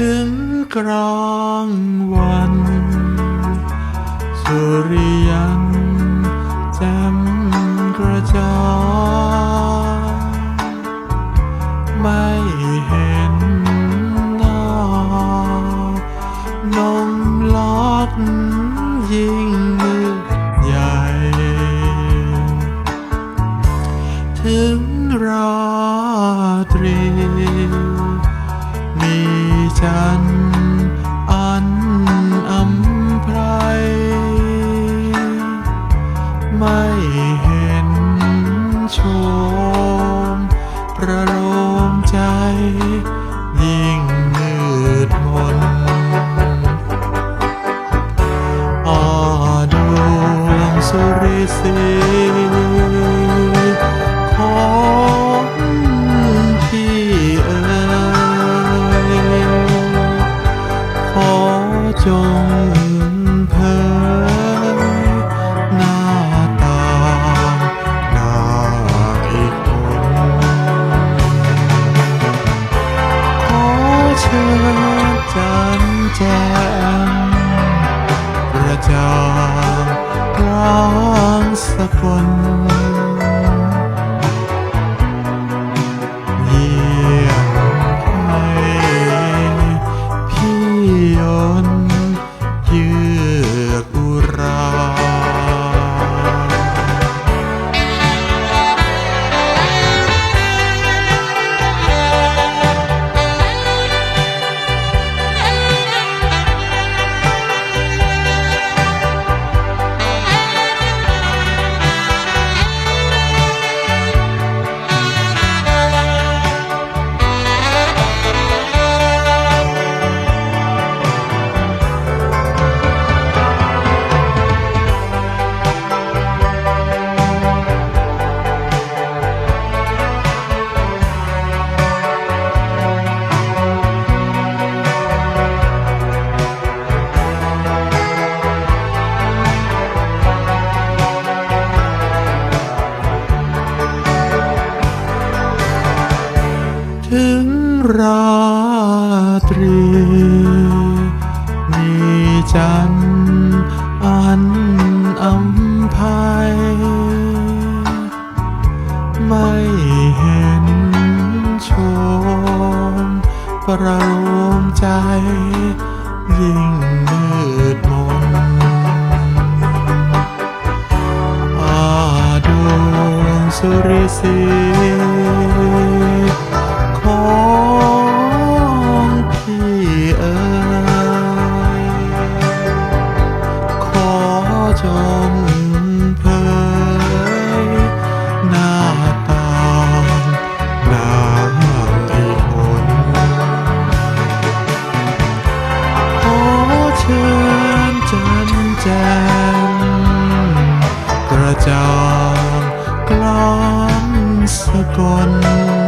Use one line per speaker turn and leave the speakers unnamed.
ถึงกลางวัน สุริยันแจ่มกระจ่างไม่เห็นหน้านงลักยิ่ง จัน อันอำไพรไม่เห็นโชม ประโลมใจยิ่ง จงเผยหน้าตาหน้าอีกคนขอเชิญจันแจมประจางกลางสกล ราตรี มีจันอันอำไพยไม่เห็นโชมประโลมใจ ยิ่งมืดมนอาดวงสุริสี ลามสกล